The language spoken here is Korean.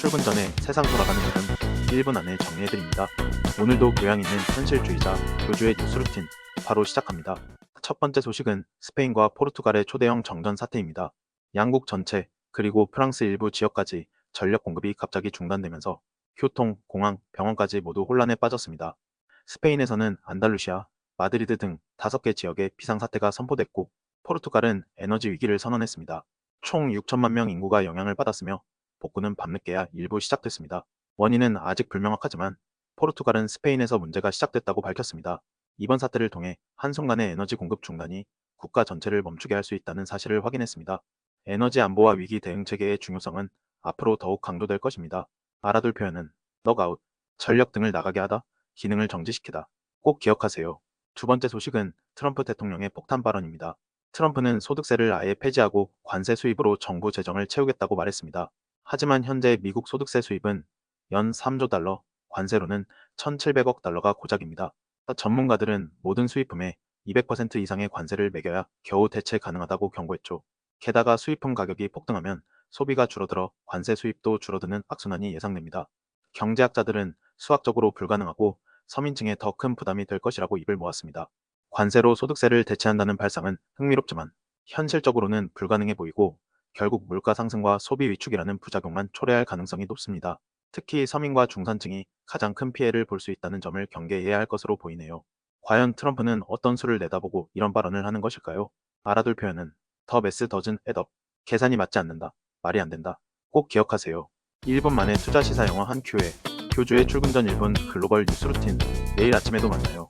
출근 전에 세상 돌아가는 일은 1분 안에 정리해드립니다. 오늘도 교양 있는 현실주의자 교주의 뉴스 루틴 바로 시작합니다. 첫 번째 소식은 스페인과 포르투갈의 초대형 정전 사태입니다. 양국 전체 그리고 프랑스 일부 지역까지 전력 공급이 갑자기 중단되면서 교통, 공항, 병원까지 모두 혼란에 빠졌습니다. 스페인에서는 안달루시아, 마드리드 등 다섯 개 지역에 비상사태가 선포됐고 포르투갈은 에너지 위기를 선언했습니다. 총 6천만 명 인구가 영향을 받았으며 복구는 밤늦게야 일부 시작됐습니다. 원인은 아직 불명확하지만 포르투갈은 스페인에서 문제가 시작됐다고 밝혔습니다. 이번 사태를 통해 한순간의 에너지 공급 중단이 국가 전체를 멈추게 할 수 있다는 사실을 확인했습니다. 에너지 안보와 위기 대응 체계의 중요성은 앞으로 더욱 강조될 것입니다. 알아둘 표현은 넉아웃, 전력 등을 나가게 하다, 기능을 정지시키다. 꼭 기억하세요. 두 번째 소식은 트럼프 대통령의 폭탄 발언입니다. 트럼프는 소득세를 아예 폐지하고 관세 수입으로 정부 재정을 채우겠다고 말했습니다. 하지만 현재 미국 소득세 수입은 연 3조 달러, 관세로는 1,700억 달러가 고작입니다. 전문가들은 모든 수입품에 200% 이상의 관세를 매겨야 겨우 대체 가능하다고 경고했죠. 게다가 수입품 가격이 폭등하면 소비가 줄어들어 관세 수입도 줄어드는 악순환이 예상됩니다. 경제학자들은 수학적으로 불가능하고 서민층에 더 큰 부담이 될 것이라고 입을 모았습니다. 관세로 소득세를 대체한다는 발상은 흥미롭지만 현실적으로는 불가능해 보이고 결국 물가 상승과 소비 위축이라는 부작용만 초래할 가능성이 높습니다. 특히 서민과 중산층이 가장 큰 피해를 볼 수 있다는 점을 경계해야 할 것으로 보이네요. 과연 트럼프는 어떤 수를 내다보고 이런 발언을 하는 것일까요? 알아둘 표현은 더 메스 더즌 애덕 계산이 맞지 않는다. 말이 안 된다. 꼭 기억하세요. 1분 만에 투자 시사 영어 한 큐에 교주의 출근 전 1분 글로벌 뉴스 루틴 내일 아침에도 만나요.